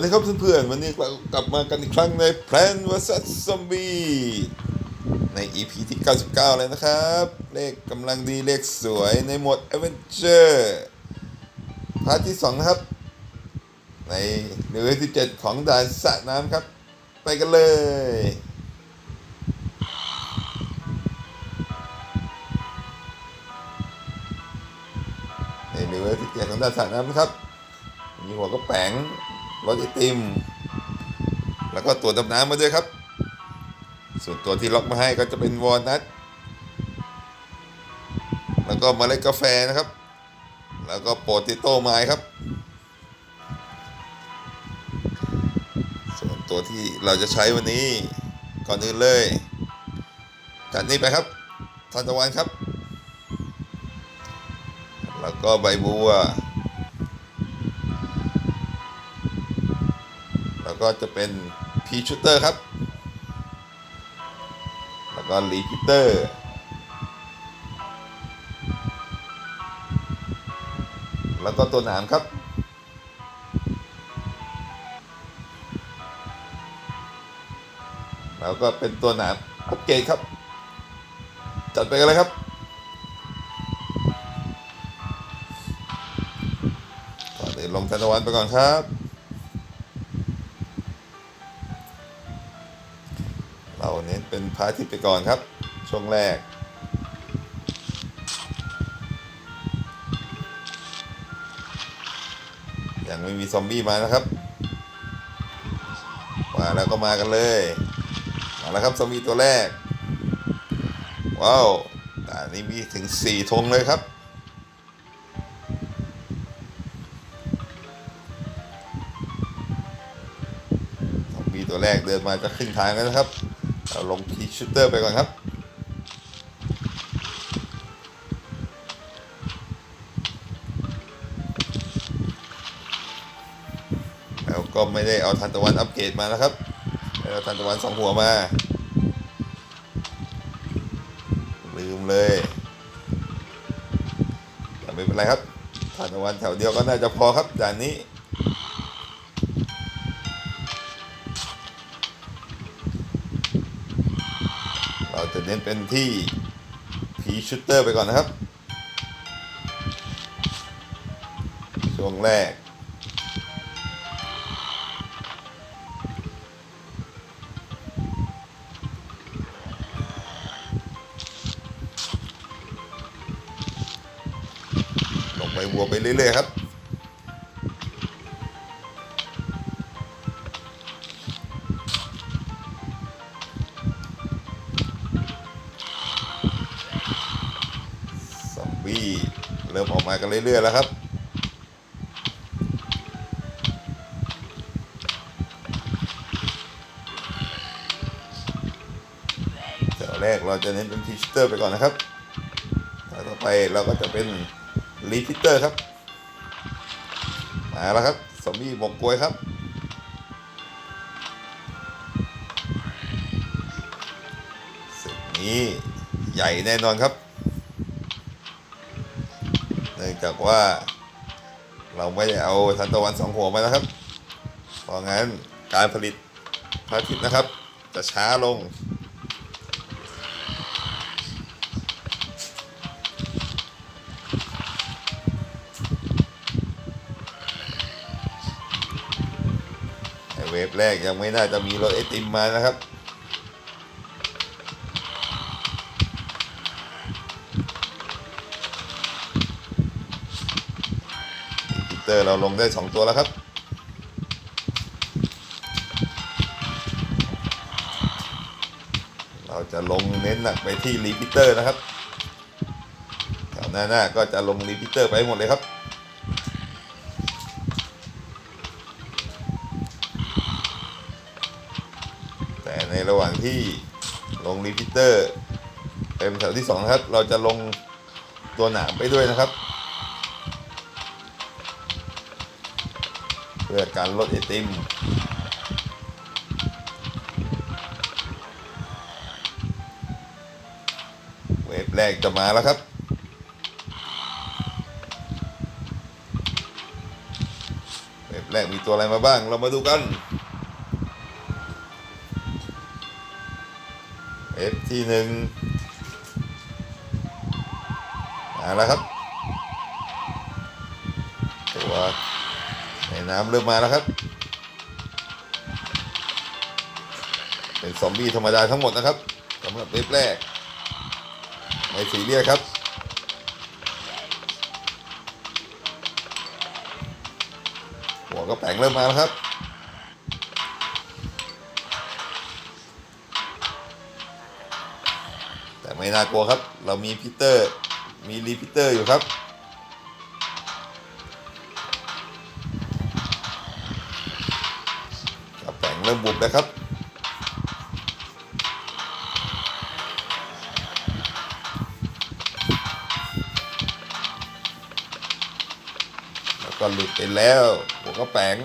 วัสดีครับเพื่อนๆวันนี้เรากลับมากันอีกครั้งใน Plan vs Zombie ใน EP ที่ 99 เลยนะครับ เลขกำลังดีเลขสวยในหมวด Adventure พาร์ทที่ 2 นะครับ ในเลเวลที่ 7 ของด่านสระน้ำครับ ไปกันเลยในเลเวลที่ 7 ของด่านสระน้ำนะครับ มีหัวกระแปง รถไอติม แล้วก็ตัวดำน้ำมาด้วยครับ ส่วนตัวที่ล็อกมาให้ก็จะเป็นวอลนัทแล้วก็เมล็ดกาแฟนะครับ แล้วก็โปเตโต้ไม้ครับ ส่วนตัวที่เราจะใช้วันนี้ก่อนอื่นเลยจัดนี้ไปครับทานตะวันครับ แล้วก็ใบบัว ก็จะเป็นพีชูเตอร์ครับ แล้วก็ลีพิเตอร์แล้วก็ตัวหนามครับ แล้วก็เป็นตัวหนามอัปเกรดครับ จัดไปกันเลยครับก่อนอื่นลงธนวันไปก่อนครับ เน้นเป็นพาร์ทที่ไปก่อนครับ ช่วงแรก ยังไม่มีซอมบี้มานะครับ มาแล้วก็มากันเลย มาแล้วครับซอมบี้ตัวแรก ว้าวด่นนี้มีถึงสี่ธงเลยครับซอมบี้ตัวแรกเดินมาจะขึ้นทางแล้วนะครับ เราลงพีชูเตอร์ไปก่อนครับ แล้วก็ไม่ได้เอาทันตะวันอัปเกรดมานะครับเอาทันตะวันสองหัวมา ลืมเลยแต่ไม่เป็นไรครับทันตะวันแถวเดียวก็น่าจะพอครับด่านนี้ น้นเป็นที่พีชูเตอร์ไปก่อนนะครับ ช่วงแรก ลงไปวัวไปเรื่อยๆครับ เรื่อยๆแล้วครับ แถวแรกเราจะเน้นเป็นพิชเตอร์ไปก่อนนะครับแถวต่อไปเราก็จะเป็นรีพิเตอร์ครับ มาแล้วครับซอมบี้หมกกลวยครับสิ่งนี้ใหญ่แน่นอนครับ นื่องจากว่าเราไม่ได้เอาทันตะวันสองหัวมานะครับ เพราะงั้นการผลิตพระอาทิตย์นะครับ จะช้าลง เวฟแรกยังไม่น่าจะมีรถไอติมมานะครับ ตอร์เราลงได้ 2 ตัวแล้วครับ เราจะลงเน้นหนักไปที่รีพิเตอร์นะครับแถวหน้าหน้าก็จะลงรีพิเตอร์ไปหมดเลยครับแต่ในระหว่างที่ลงรีพิเตอร์เต็มแถวที่สองครับ เราจะลงตัวหนามไปด้วยนะครับ พื่อการลดไอติมเวฟแรกจะมาแล้วครับ เวฟแรกมีตัวอะไรมาบ้าง เรามาดูกันเอฟที่หนึ่งมาแล้วครับ น้ำเริ่มมาแล้วครับ เป็นซอมบี้ธรรมดาทั้งหมดนะครับสำหรับเว็บแรกไม่สีเรียครับหัวก็แปลงเริ่มมาแล้วครับแต่ไม่น่ากลัวครับ เรามีพีเตอร์ มีรีพีเตอร์อยู่ครับ มันบุบแล้วครับ แล้วก็หลุดไปแล้วหัวก็แปลง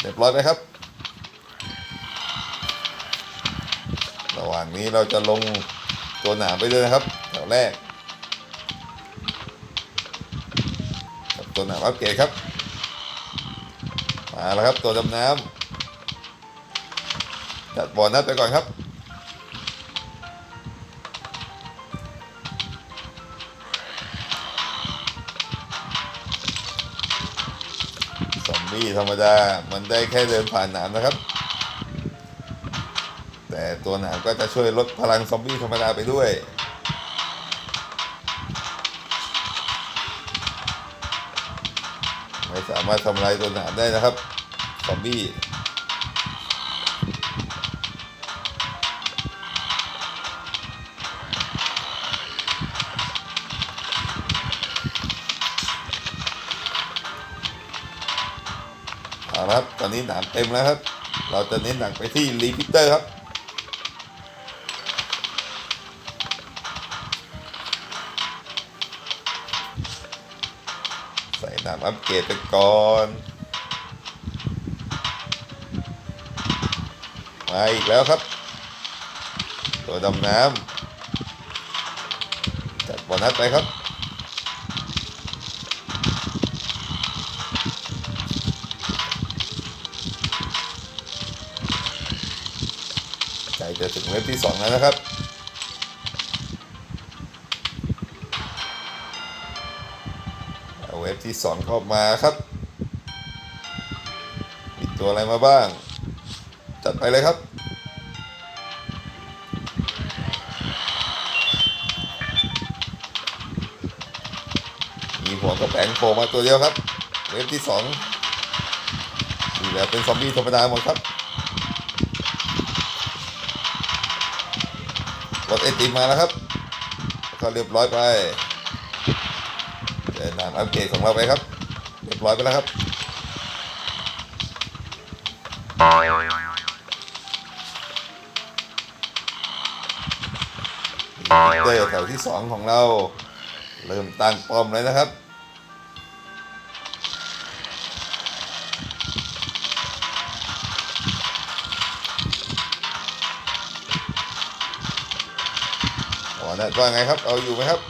เรียบร้อยไหมครับ ระหว่างนี้เราจะลงตัวหนามไปด้วยนะครับแถวแรกตัวหนามอัปเกรดครับ มาแล้วครับตัวดำน้ำ จัดบอลนัดไปก่อนครับซอมบี้ธรรมดา มันได้แค่เดินผ่านหนามนะครับ แต่ตัวหนามก็จะช่วยลดพลังซอมบี้ธรรมดาไปด้วยไม่สามารถทำลายตัวหนามได้นะครับ ซอมบี้ ตอนนี้หนามเต็มแล้วครับ เราจะเน้นหนักไปที่รีพิเตอร์ครับ ใส่หนามอัปเกรดไปก่อนมาอีกแล้วครับ ตัวดำน้ำจัดบอลนัดไปครับ ล้จะถึงเว็บที่สองแล้วนะครับเว็บที่สองเข้ามาครับมีตัวอะไรมาบ้าง จัดไปเลยครับมีหัวกระแปงโผล่มาตัวเดียวครับ เว็บที่สองที่เหลือเป็นซอมบี้ธรรมดาหมดครับ อติมมาแล้วครับ ก็เรียบร้อยไปเดินนำอัปเกรดของเราไปครับ เรียบร้อยไปแล้วครับเตอร์แถวที่สองของเรา เริ่มตั้งป้อมเลยนะครับ นัดว่าไงครับ เอาอยู่ไหมครับ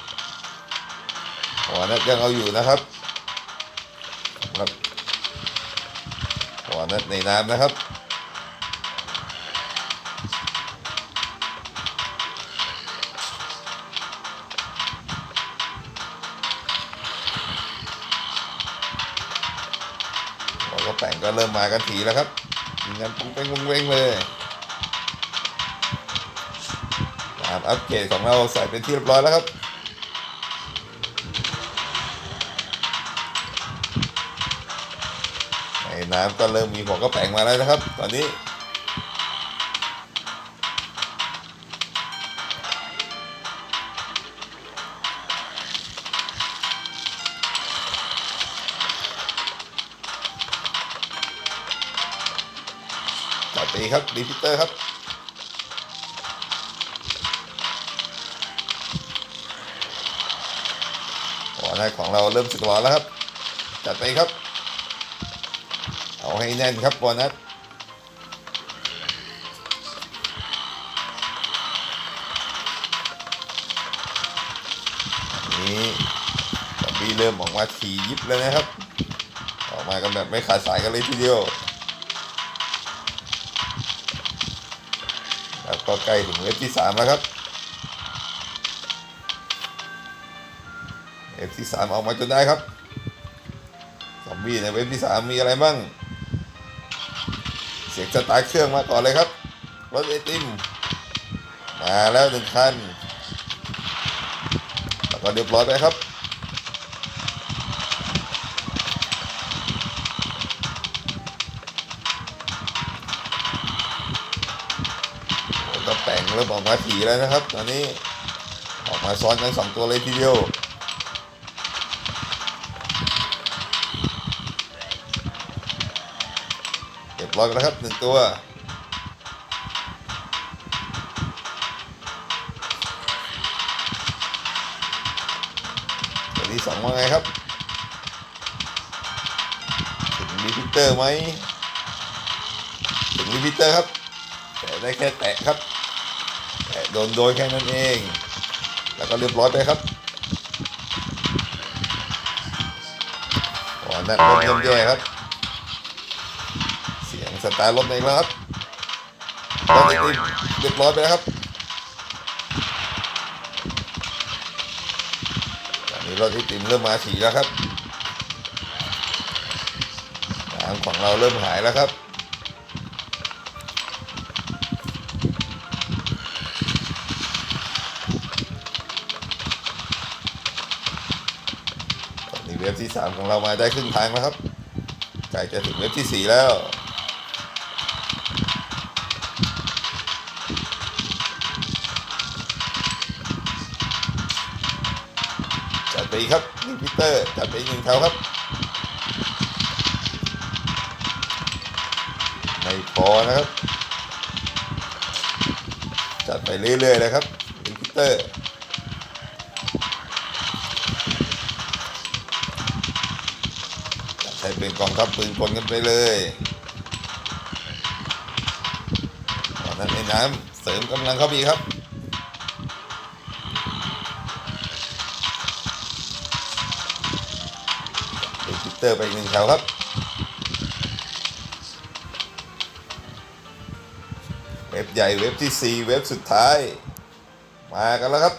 หัวนัดยังเอาอยู่นะครับครับหัวนัดในน้ำนะครับหัวก็แต่งก็เริ่มมากันทีแล้วครับยิงกันปุ้งเป้งปุ้งเป้งเลย ครับอัปเกรดของเราใส่เป็นที่เรียบร้อยแล้วครับในน้ำก็เริ่มมีหัวกระแปลงมาแล้วนะครับ ตอนนี้จัดไปครับรีพิเตอร์ครับ หัวหน้าของเราเริ่มสึกร้อนแล้วครับ จัดไปครับ เอาให้แน่นครับบอนัสนี่ซอมบี้เริ่มออกมาถี่ยิบแล้วนะครับ ออกมากันแบบไม่ขาดสายกันเลยทีเดียวแล้วก็ใกล้ถึงเว็บที่สามแล้วครับ เว็บที่สามออกมาจนได้ครับซอมบี้ในเว็บที่สามมีอะไรบ้าง เสียงสตาร์เครื่องมาก่อนเลยครับ รถไอติม มาแล้วหนึ่งคัน แล้วก็เรียบร้อยไปครับก็แปลงเริ่มออกมาถี่แล้วนะครับ ตอนนี้ออกมาซ้อนกันสองตัวเลยทีเดียว เรียบร้อยไปแล้วครับหนึ่งตัวตัวที่สองว่าไงครับถึงรีพิเตอร์ไหมถึงรีพิเตอร์ครับแต่ได้แค่แตะครับแตะโดนโดยแค่นั้นเอง แล้วก็เรียบร้อยไปครับอ๋อนั่นรถเยี่ยมแย่ครับ สตาร์ทรถเองแล้วครับรถไอติมเรียบร้อยไปแล้วครับตอนนี้รถไอติมเริ่มมาฉีแล้วครับน้ำของเราเริ่มหายแล้วครับนนี้เว็บที่สามของเรามาได้ครึ่งทางแล้วครับใกล้จะถึงเว็บที่สี่แล้ว ดีครับนี่พีเตอร์จัดไปหนึ่งแถวครับไม่พอนะครับ จัดไปเรื่อยๆเลยครับนี่พีเตอร์ใช้เป็นกองทัพปืนกลกันไปเลยตอนนั้นในน้ำเสริมกำลังเข้าไปอีครับ เตอร์ไปหนึ่งแถวครับ เว็บใหญ่เว็บที่ 4 เว็บสุดท้าย มากันแล้วครับ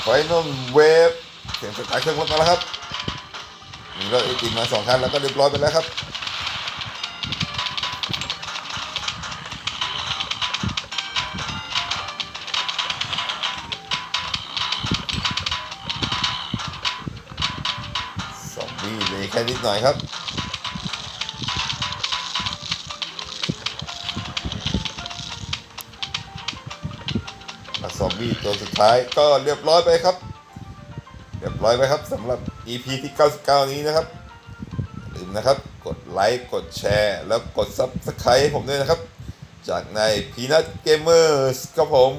ไฟนอลเวฟเสียงสตาร์ทเครื่องรถมาแล้วครับมีรถไอติมมาสองคันแล้วก็เรียบร้อยไปแล้วครับ อีกแค่นิดหน่อยครับและซอมบี้ตัวสุดท้ายก็เรียบร้อยไปครับ เรียบร้อยไปครับสำหรับ EP ที่ 99 นี้นะครับอย่าลืมนะครับ กดไลค์กดแชร์ แล้วกด Subscribe ให้ผมด้วยนะครับ จากใน Peanut Gamers ครับผม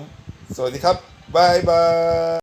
สวัสดีครับบายบาย